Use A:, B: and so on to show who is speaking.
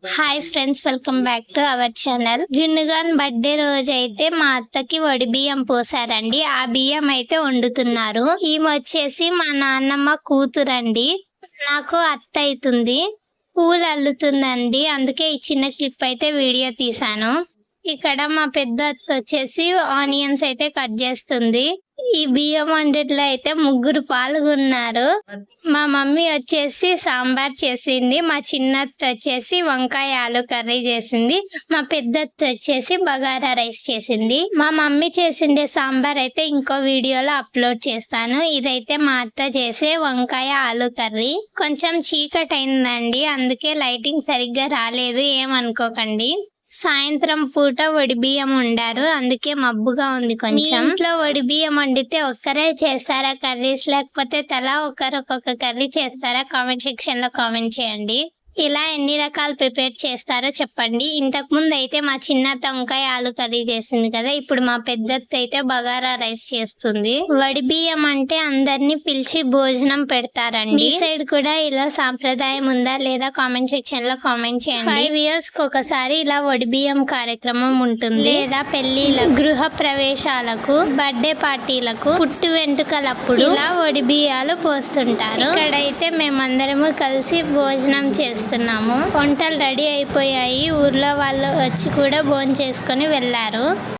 A: Hi friends welcome back to our channel జున్నుగాన్ birthday రోజు అయితే మా అత్తకి వడి బియ్యం పోసారండి. ఆ బియ్యం అయితే వండుతున్నారు. ఈమె వచ్చేసి మా నాన్నమ్మ కూతురండి. నాకు అత్త అవుతుంది. పూలు అల్లుతుందండి. అందుకే ఈ చిన్న క్లిప్ అయితే వీడియో తీశాను. ఇక్కడ మా పెద్ద అత్త వచ్చేసి ఆనియన్స్ అయితే కట్ చేస్తుంది. ఈ బియ్యం వండిట్లో అయితే ముగ్గురు పాల్గొన్నారు. మా మమ్మీ వచ్చేసి సాంబార్ చేసింది మా చిన్నత్త వచ్చేసి వంకాయ ఆలు కర్రీ చేసింది మా పెద్దత్త వచ్చేసి బగారా రైస్ చేసింది. మా మమ్మీ చేసిండే సాంబార్ అయితే ఇంకో వీడియోలో అప్లోడ్ చేస్తాను. ఇదైతే మా అత్త చేసే వంకాయ ఆలు కర్రీ. కొంచెం చీకటి అయిందండి అందుకే లైటింగ్ సరిగ్గా రాలేదు ఏమనుకోకండి. సాయంత్రం పూట వడి బియ్యం వండారు. అందుకే మబ్బుగా ఉంది కొంచెం. ఇంట్లో వడి బియ్యం వండితే ఒక్కరే చేస్తారా కర్రీస్? లేకపోతే తలా ఒకరు ఒక్కొక్క కర్రీ చేస్తారా? కామెంట్ సెక్షన్లో కామెంట్ చేయండి. ఇలా ఎన్ని రకాలు ప్రిపేర్ చేస్తారో చెప్పండి. ఇంతకు ముందు అయితే మా చిన్న వంకాయ ఆలు కర్రీ చేసింది కదా ఇప్పుడు మా పెద్దత్త అయితే బగారా రైస్ చేస్తుంది. వడి బియ్యం అంటే అందరినీ పిలిచి భోజనం పెడతారండి. మీ సైడ్ కూడా ఇలా సాంప్రదాయం ఉందా లేదా కామెంట్ సెక్షన్లో కామెంట్ చేయండి. ఫైవ్ ఇయర్స్కి ఒకసారి ఇలా వడి బియ్యం కార్యక్రమం ఉంటుంది. లేదా పెళ్ళిళ్ళ గృహ ప్రవేశాలకు బర్త్డే పార్టీలకు పుట్టు వెంట్రుకలప్పుడు ఇలా వడి బియ్యాలు పోస్తుంటారు. ఇక్కడైతే మేమందరము కలిసి భోజనం చేస్తున్నాము వంటలు రెడీ అయిపోయాయి. ఊర్లో వాళ్ళు వచ్చి కూడా భోంచేసుకొని వెళ్ళారు.